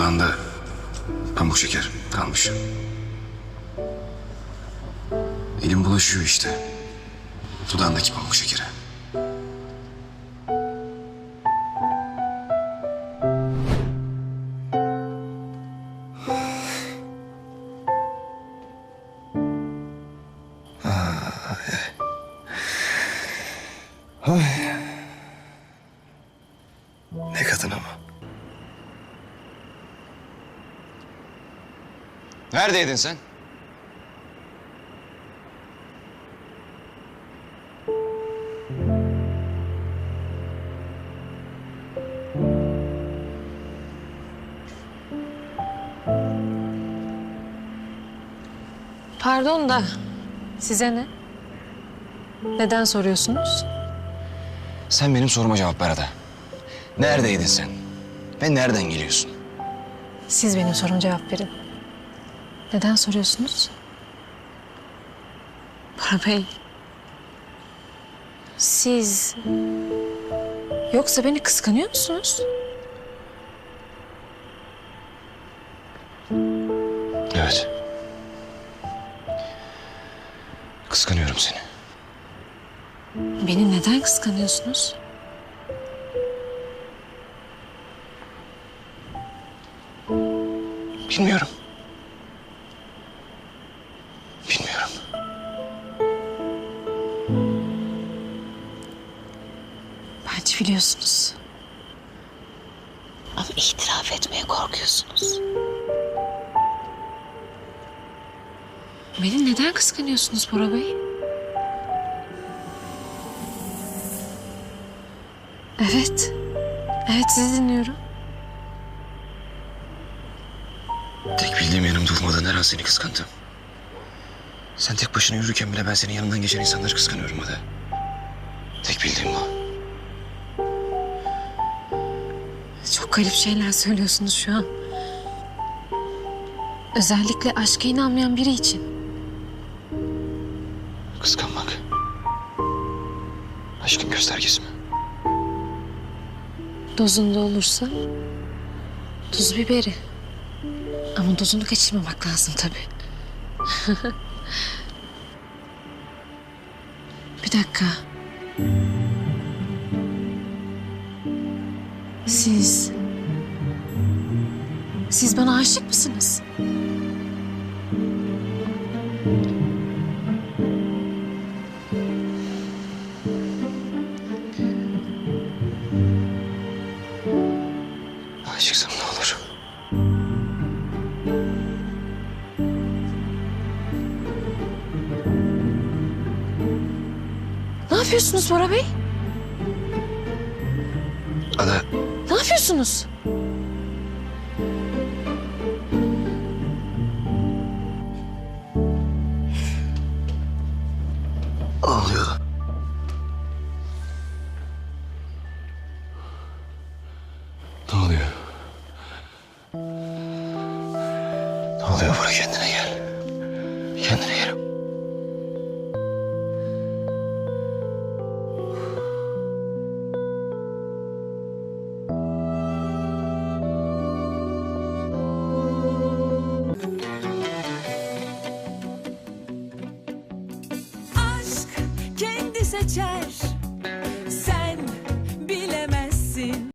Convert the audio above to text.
Dudağında pamuk şeker kalmış. Elim bulaşıyor işte. Dudağındaki pamuk şekere. Ne kadın ama. Neredeydin sen? Pardon da size ne? Neden soruyorsunuz? Sen benim soruma cevap ver Ada. Neredeydin sen? Ve nereden geliyorsun? Siz benim soruma cevap verin. Neden soruyorsunuz? Bora Bey. Siz... Yoksa beni kıskanıyor musunuz? Evet. Kıskanıyorum seni. Beni neden kıskanıyorsunuz? Bilmiyorum. Bilmiyorum. Bence biliyorsunuz. Ama itiraf etmeye korkuyorsunuz. Beni neden kıskanıyorsunuz Bora Bey? Evet. Evet sizi dinliyorum. Tek bildiğim yanımda olmadan her an seni kıskandım. Sen tek başına yürürken bile ben senin yanından geçen insanları kıskanıyorum Ada. Tek bildiğim bu. Çok garip şeyler söylüyorsunuz şu an. Özellikle aşka inanmayan biri için. Kıskanmak. Aşkın göstergesi mi? Dozunda olursa tuz biberi. Ama dozunu kaçırmamak lazım tabii. Bir dakika. Siz... Siz bana aşık mısınız? Aşıksam ne olur? Ne yapıyorsunuz Bora Bey? Ada Ne yapıyorsunuz? ağlıyor. Ne oluyor? Ne oluyor Bora kendine gel. Kendine gel. Seçer